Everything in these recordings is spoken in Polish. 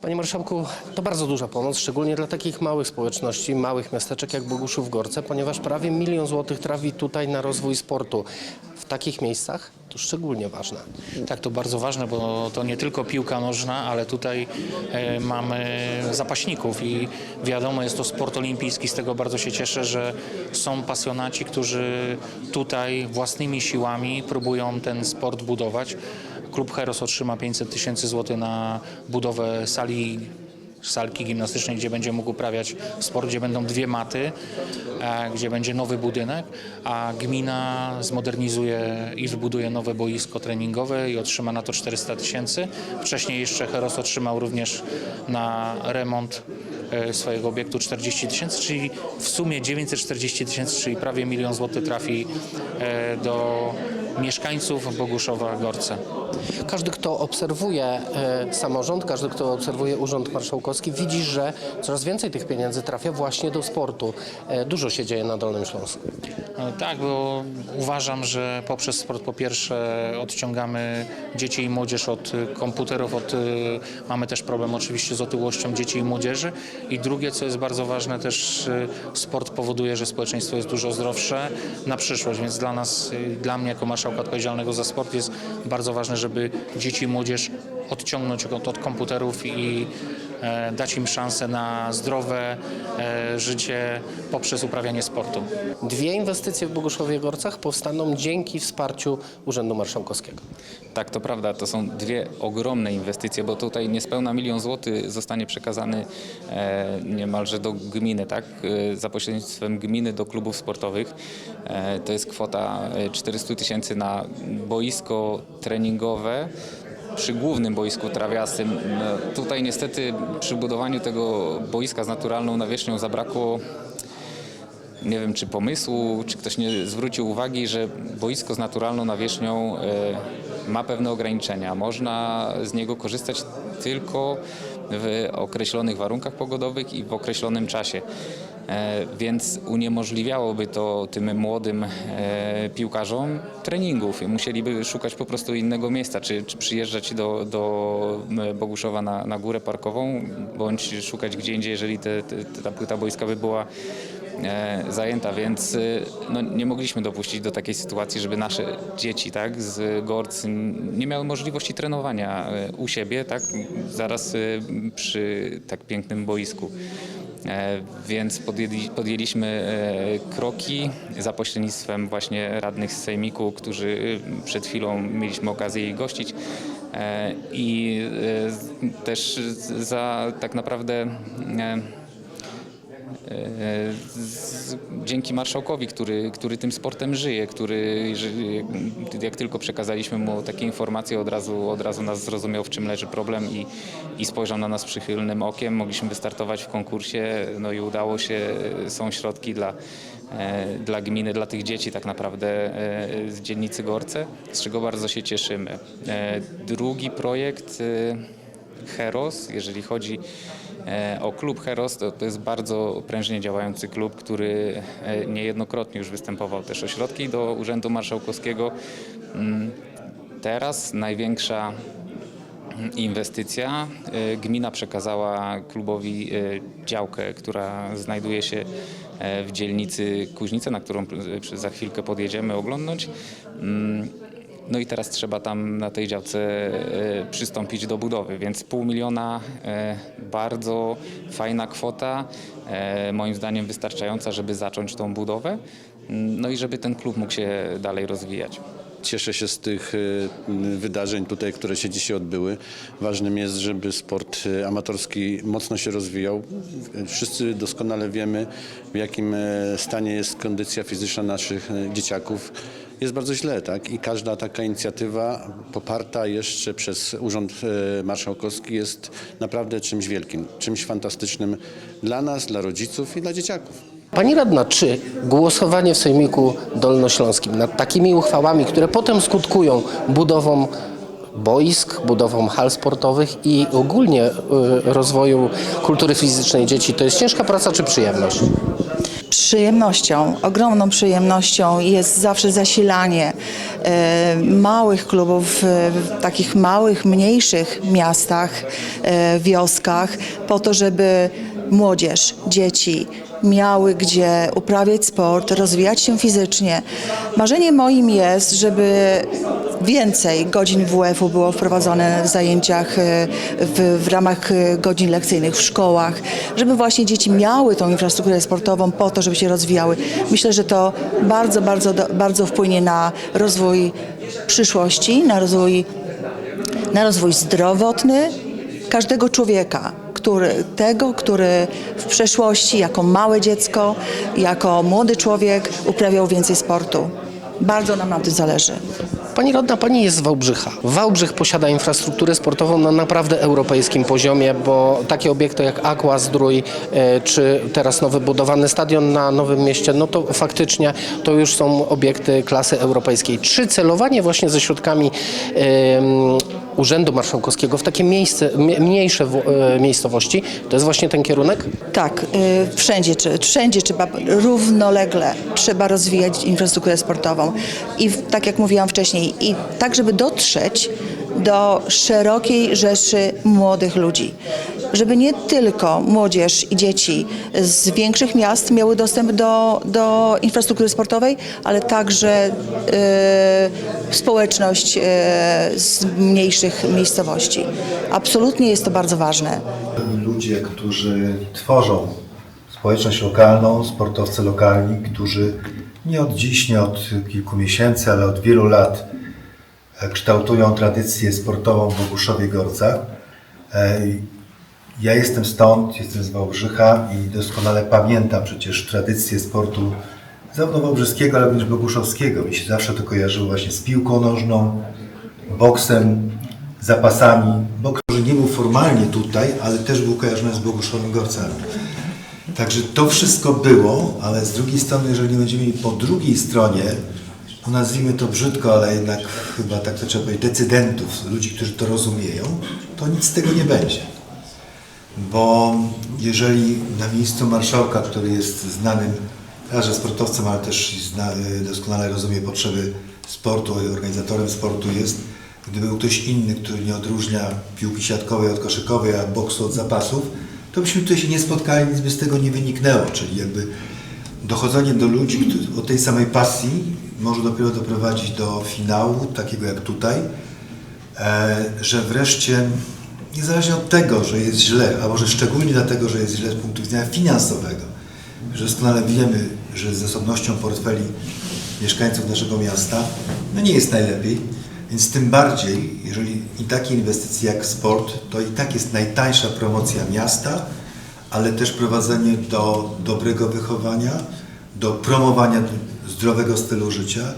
Panie Marszałku, to bardzo duża pomoc, szczególnie dla takich małych społeczności, małych miasteczek jak Boguszów Gorce, ponieważ prawie milion złotych trafi tutaj na rozwój sportu. W takich miejscach to szczególnie ważne. Tak, to bardzo ważne, bo to nie tylko piłka nożna, ale tutaj e, mamy zapaśników i wiadomo, jest to sport olimpijski. Z tego bardzo się cieszę, że są pasjonaci, którzy tutaj własnymi siłami próbują ten sport budować. Klub Heros otrzyma 500 tysięcy złotych na budowę sali salki gimnastycznej, gdzie będzie mógł uprawiać sport, gdzie będą dwie maty, e, gdzie będzie nowy budynek, a gmina zmodernizuje i wybuduje nowe boisko treningowe i otrzyma na to 400 tysięcy. Wcześniej jeszcze Heros otrzymał również na remont e, swojego obiektu 40 tysięcy, czyli w sumie 940 tysięcy, czyli prawie milion złotych trafi e, do mieszkańców Boguszowa Gorce. Każdy, kto obserwuje e, samorząd, każdy, kto obserwuje Urząd Marszałkowski, widzi, że coraz więcej tych pieniędzy trafia właśnie do sportu. E, dużo się dzieje na Dolnym Śląsku. E, Tak, bo uważam, że poprzez sport po pierwsze odciągamy dzieci i młodzież od komputerów, od, mamy też problem oczywiście z otyłością dzieci i młodzieży i drugie, co jest bardzo ważne, też sport powoduje, że społeczeństwo jest dużo zdrowsze na przyszłość, więc dla nas, dla mnie jako marszałka odpowiedzialnego za sport jest bardzo ważne, żeby dzieci i młodzież odciągnąć od, od komputerów i dać im szansę na zdrowe e, życie poprzez uprawianie sportu. Dwie inwestycje w Boguszowie Gorcach powstaną dzięki wsparciu Urzędu Marszałkowskiego. Tak, to prawda, to są dwie ogromne inwestycje, bo tutaj niespełna milion złotych zostanie przekazany e, niemalże do gminy, tak? E, za pośrednictwem gminy do klubów sportowych. E, to jest kwota e, 400 tysięcy na boisko treningowe przy głównym boisku trawiastym. Tutaj niestety przy budowaniu tego boiska z naturalną nawierzchnią zabrakło nie wiem czy pomysłu, czy ktoś nie zwrócił uwagi, że boisko z naturalną nawierzchnią e, ma pewne ograniczenia. Można z niego korzystać tylko w określonych warunkach pogodowych i w określonym czasie. E, Więc uniemożliwiałoby to tym młodym e, piłkarzom treningów. Musieliby szukać po prostu innego miejsca, czy, czy przyjeżdżać do, do Boguszowa na, na górę parkową, bądź szukać gdzie indziej, jeżeli te, te, ta płyta boiska by była e, zajęta, więc no, nie mogliśmy dopuścić do takiej sytuacji, żeby nasze dzieci tak, z Gorc nie miały możliwości trenowania u siebie, tak, zaraz przy tak pięknym boisku. E, Więc podjęli, podjęliśmy e, kroki za pośrednictwem właśnie radnych z Sejmiku, którzy e, przed chwilą mieliśmy okazję ich gościć. I też za tak naprawdę z, dzięki marszałkowi, który, który tym sportem żyje, który jak tylko przekazaliśmy mu takie informacje, od razu, od razu nas zrozumiał, w czym leży problem i, i spojrzał na nas przychylnym okiem. Mogliśmy wystartować w konkursie, no i udało się, są środki dla, e, dla gminy, dla tych dzieci tak naprawdę e, z dzielnicy Gorce, z czego bardzo się cieszymy. E, Drugi projekt Heros, jeżeli chodzi o klub Heros, to, to jest bardzo prężnie działający klub, który e, niejednokrotnie już występował też o środki do Urzędu Marszałkowskiego. Mm, Teraz największa inwestycja. E, Gmina przekazała klubowi e, działkę, która znajduje się e, w dzielnicy Kuźnice, na którą e, za chwilkę podjedziemy oglądnąć. No i teraz trzeba tam na tej działce e, przystąpić do budowy, więc pół miliona e, bardzo fajna kwota, e, moim zdaniem wystarczająca, żeby zacząć tą budowę, no i żeby ten klub mógł się dalej rozwijać. Cieszę się z tych y, wydarzeń tutaj, które się dzisiaj odbyły. Ważnym jest, żeby sport y, amatorski mocno się rozwijał. Wszyscy doskonale wiemy, w jakim e, stanie jest kondycja fizyczna naszych e, dzieciaków. Jest bardzo źle, tak? I każda taka inicjatywa poparta jeszcze przez Urząd e, Marszałkowski jest naprawdę czymś wielkim, czymś fantastycznym dla nas, dla rodziców i dla dzieciaków. Pani radna, czy głosowanie w Sejmiku Dolnośląskim nad takimi uchwałami, które potem skutkują budową boisk, budową hal sportowych i ogólnie y, rozwoju kultury fizycznej dzieci, to jest ciężka praca czy przyjemność? Przyjemnością, ogromną przyjemnością jest zawsze zasilanie e, małych klubów w takich małych, mniejszych miastach, e, wioskach, po to, żeby młodzież, dzieci miały gdzie uprawiać sport, rozwijać się fizycznie. Marzeniem moim jest, żeby więcej godzin WF-u było wprowadzone w zajęciach e, w, w ramach godzin lekcyjnych w szkołach, żeby właśnie dzieci miały tą infrastrukturę sportową po to, żeby się rozwijały. Myślę, że to bardzo, bardzo, bardzo wpłynie na rozwój przyszłości, na rozwój, na rozwój zdrowotny każdego człowieka, który, tego, który w przeszłości jako małe dziecko, jako młody człowiek uprawiał więcej sportu. Bardzo nam na tym zależy. Pani Rodna, Pani jest z Wałbrzycha. Wałbrzych posiada infrastrukturę sportową na naprawdę europejskim poziomie, bo takie obiekty jak Aqua Zdrój, e, czy teraz nowy budowany stadion na Nowym Mieście, no to faktycznie to już są obiekty klasy europejskiej. Czy celowanie właśnie ze środkami em, Urzędu Marszałkowskiego w takie miejsce, mie- mniejsze e, miejscowości, to jest właśnie ten kierunek? Tak, y, wszędzie, wszędzie trzeba równolegle trzeba rozwijać infrastrukturę sportową. I tak jak mówiłam wcześniej, i tak, żeby dotrzeć do szerokiej rzeszy młodych ludzi. Żeby nie tylko młodzież i dzieci z większych miast miały dostęp do, do infrastruktury sportowej, ale także y, społeczność y, z mniejszych miejscowości. Absolutnie jest to bardzo ważne. ludzie, którzy tworzą społeczność lokalną, sportowcy lokalni, którzy nie od dziś, nie od kilku miesięcy, ale od wielu lat kształtują tradycję sportową w Boguszowie Gorcach. E, Ja jestem stąd, jestem z Wałbrzycha i doskonale pamiętam przecież tradycję sportu zarówno wałbrzyskiego, ale również boguszowskiego. Mi się zawsze to kojarzyło właśnie z piłką nożną, boksem, zapasami. Boks może nie był formalnie tutaj, ale też był kojarzony z Boguszowym Gorcami. Także to wszystko było, ale z drugiej strony, jeżeli będziemy mieli po drugiej stronie, nazwijmy to brzydko, ale jednak chyba tak to trzeba powiedzieć, decydentów, ludzi, którzy to rozumieją, to nic z tego nie będzie. Bo jeżeli na miejscu marszałka, który jest znanym także sportowcem, ale też zna, doskonale rozumie potrzeby sportu i organizatorem sportu jest, gdyby był ktoś inny, który nie odróżnia piłki siatkowej od koszykowej, a boksu od zapasów, to byśmy tutaj się nie spotkali, nic by z tego nie wyniknęło. Czyli jakby dochodzenie do ludzi o tej samej pasji może dopiero doprowadzić do finału, takiego jak tutaj, e, że wreszcie niezależnie od tego, że jest źle, a może szczególnie dlatego, że jest źle z punktu widzenia finansowego, że doskonale wiemy, że z zasobnością portfeli mieszkańców naszego miasta no nie jest najlepiej, więc tym bardziej, jeżeli i takie inwestycje jak sport, to i tak jest najtańsza promocja miasta, ale też prowadzenie do dobrego wychowania, do promowania zdrowego stylu życia,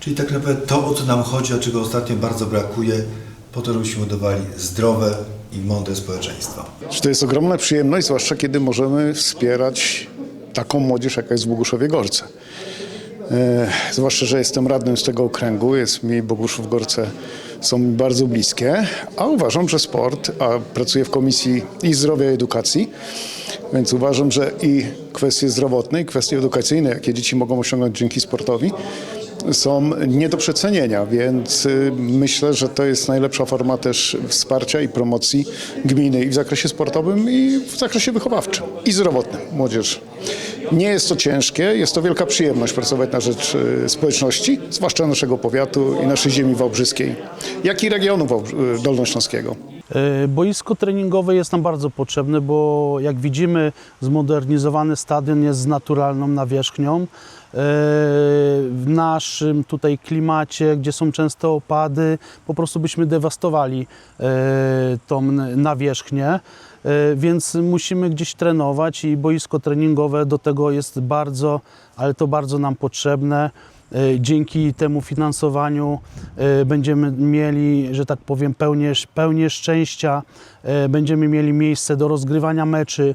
czyli tak naprawdę to, o co nam chodzi, a czego ostatnio bardzo brakuje, po to, żebyśmy budowali zdrowe i mądre społeczeństwo. To jest ogromna przyjemność, zwłaszcza kiedy możemy wspierać taką młodzież, jaka jest w Boguszowie Gorce. E, zwłaszcza, że jestem radnym z tego okręgu, jest mi Boguszów Gorce są mi bardzo bliskie, a uważam, że sport, a pracuję w Komisji i Zdrowia i Edukacji, więc uważam, że i kwestie zdrowotne, i kwestie edukacyjne, jakie dzieci mogą osiągnąć dzięki sportowi, są nie do przecenienia, więc y, myślę, że to jest najlepsza forma też wsparcia i promocji gminy i w zakresie sportowym, i w zakresie wychowawczym i zdrowotnym młodzieży. Nie jest to ciężkie, jest to wielka przyjemność pracować na rzecz y, społeczności, zwłaszcza naszego powiatu i naszej ziemi wałbrzyskiej, jak i regionu y, dolnośląskiego. E, Boisko treningowe jest nam bardzo potrzebne, bo jak widzimy, zmodernizowany stadion jest z naturalną nawierzchnią. E, W naszym tutaj klimacie, gdzie są często opady, po prostu byśmy dewastowali e, tą nawierzchnię. E, Więc musimy gdzieś trenować i boisko treningowe do tego jest bardzo, ale to bardzo nam potrzebne. E, Dzięki temu finansowaniu e, będziemy mieli, że tak powiem, pełnię, pełnię szczęścia, e, będziemy mieli miejsce do rozgrywania meczy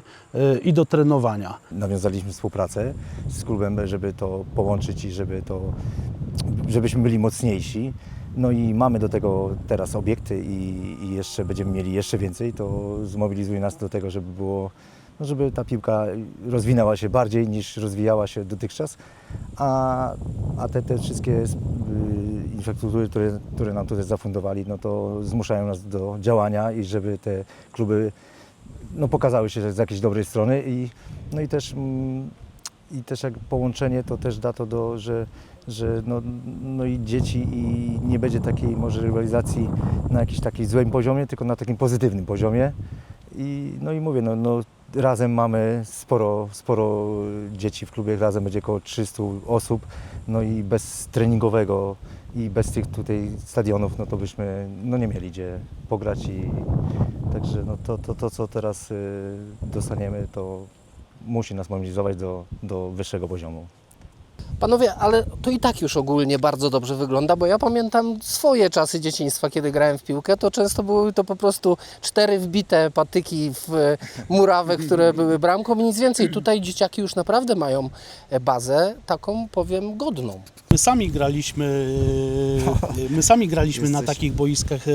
i do trenowania. nawiązaliśmy współpracę z klubem, żeby to połączyć i żeby to, żebyśmy byli mocniejsi. No i mamy do tego teraz obiekty i, i jeszcze będziemy mieli jeszcze więcej, to zmobilizuje nas do tego, żeby było żeby ta piłka rozwinęła się bardziej niż rozwijała się dotychczas, a, a te, te wszystkie y, infrastruktury, które, które nam tutaj zafundowali, no to zmuszają nas do działania i żeby te kluby no, pokazały się z jakiejś dobrej strony i, no i też, mm, i też jak połączenie to też da to do, że, że no, no i dzieci i nie będzie takiej może rywalizacji na jakimś takim złym poziomie, tylko na takim pozytywnym poziomie. I no i mówię, no, no razem mamy sporo, sporo dzieci w klubie, razem będzie około 300 osób, no i bez treningowego i bez tych tutaj stadionów, no to byśmy no nie mieli gdzie pograć i także no to, to, to co teraz y, dostaniemy, to musi nas mobilizować do, do wyższego poziomu. Panowie, ale to i tak już ogólnie bardzo dobrze wygląda, bo ja pamiętam swoje czasy dzieciństwa, kiedy grałem w piłkę, to często były to po prostu cztery wbite patyki w murawę, które były bramką i nic więcej. Tutaj dzieciaki już naprawdę mają bazę taką, powiem, godną. My sami graliśmy, my sami graliśmy na takich boiskach, e,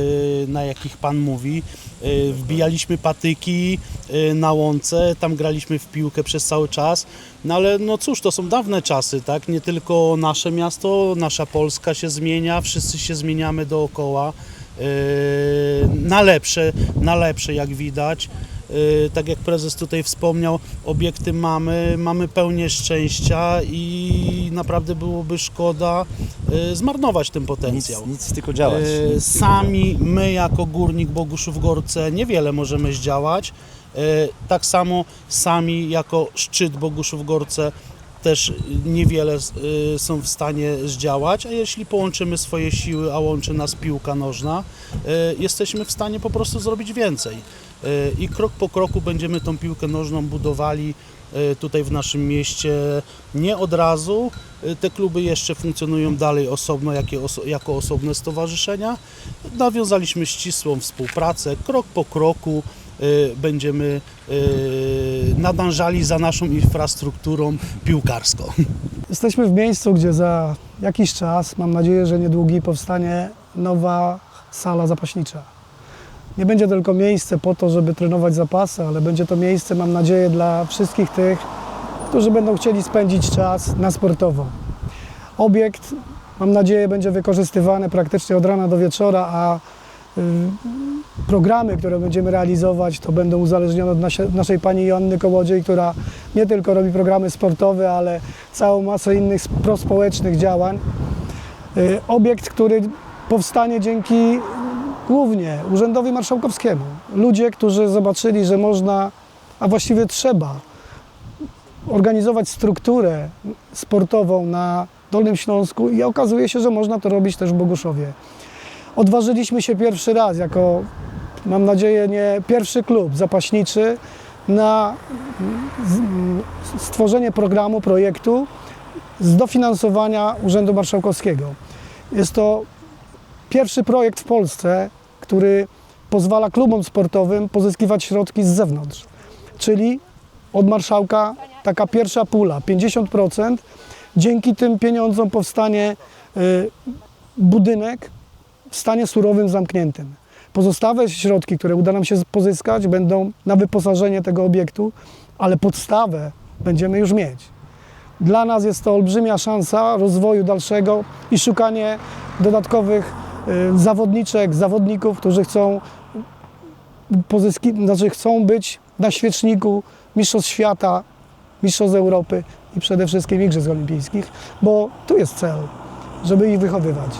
na jakich Pan mówi. E, Wbijaliśmy patyki e, na łące, tam graliśmy w piłkę przez cały czas. No ale no cóż, to są dawne czasy, tak? Nie tylko nasze miasto, nasza Polska się zmienia, wszyscy się zmieniamy dookoła. Na lepsze, na lepsze jak widać. E, Tak jak prezes tutaj wspomniał, obiekty mamy, mamy pełnię szczęścia i naprawdę byłoby szkoda e, zmarnować ten potencjał. Nic, nic tylko działać. E, Sami my jako górnik Boguszów Gorce niewiele możemy zdziałać. Tak samo sami jako szczyt Boguszów Gorce też niewiele są w stanie zdziałać, a jeśli połączymy swoje siły, a łączy nas piłka nożna, jesteśmy w stanie po prostu zrobić więcej. I krok po kroku będziemy tą piłkę nożną budowali e, tutaj w naszym mieście nie od razu. E, Te kluby jeszcze funkcjonują dalej osobno, jako osobne stowarzyszenia. Nawiązaliśmy ścisłą współpracę. Krok po kroku e, będziemy nadążali za naszą infrastrukturą piłkarską. Jesteśmy w miejscu, gdzie za jakiś czas, mam nadzieję, że niedługi, powstanie nowa sala zapaśnicza. Nie będzie tylko miejsce po to, żeby trenować zapasy, ale będzie to miejsce, mam nadzieję, dla wszystkich tych, którzy będą chcieli spędzić czas na sportowo. Obiekt, mam nadzieję, będzie wykorzystywany praktycznie od rana do wieczora, a y, programy, które będziemy realizować, to będą uzależnione od naszej pani Joanny Kołodziej, która nie tylko robi programy sportowe, ale całą masę innych prospołecznych działań. Y, Obiekt, który powstanie dzięki głównie Urzędowi Marszałkowskiemu. Ludzie, którzy zobaczyli, że można, a właściwie trzeba organizować strukturę sportową na Dolnym Śląsku i okazuje się, że można to robić też w Boguszowie. Odważyliśmy się pierwszy raz jako, mam nadzieję, nie pierwszy klub zapaśniczy na stworzenie programu, projektu z dofinansowania Urzędu Marszałkowskiego. Jest to pierwszy projekt w Polsce, który pozwala klubom sportowym pozyskiwać środki z zewnątrz. Czyli od marszałka taka pierwsza pula, 50%. Dzięki tym pieniądzom powstanie y, budynek w stanie surowym zamkniętym. Pozostałe środki, które uda nam się pozyskać, będą na wyposażenie tego obiektu, ale podstawę będziemy już mieć. Dla nas jest to olbrzymia szansa rozwoju dalszego i szukanie dodatkowych zawodniczek, zawodników, którzy chcą, pozyski, znaczy chcą być na świeczniku Mistrzostw Świata, Mistrzostw Europy i przede wszystkim Igrzysk Olimpijskich, bo tu jest cel, żeby ich wychowywać.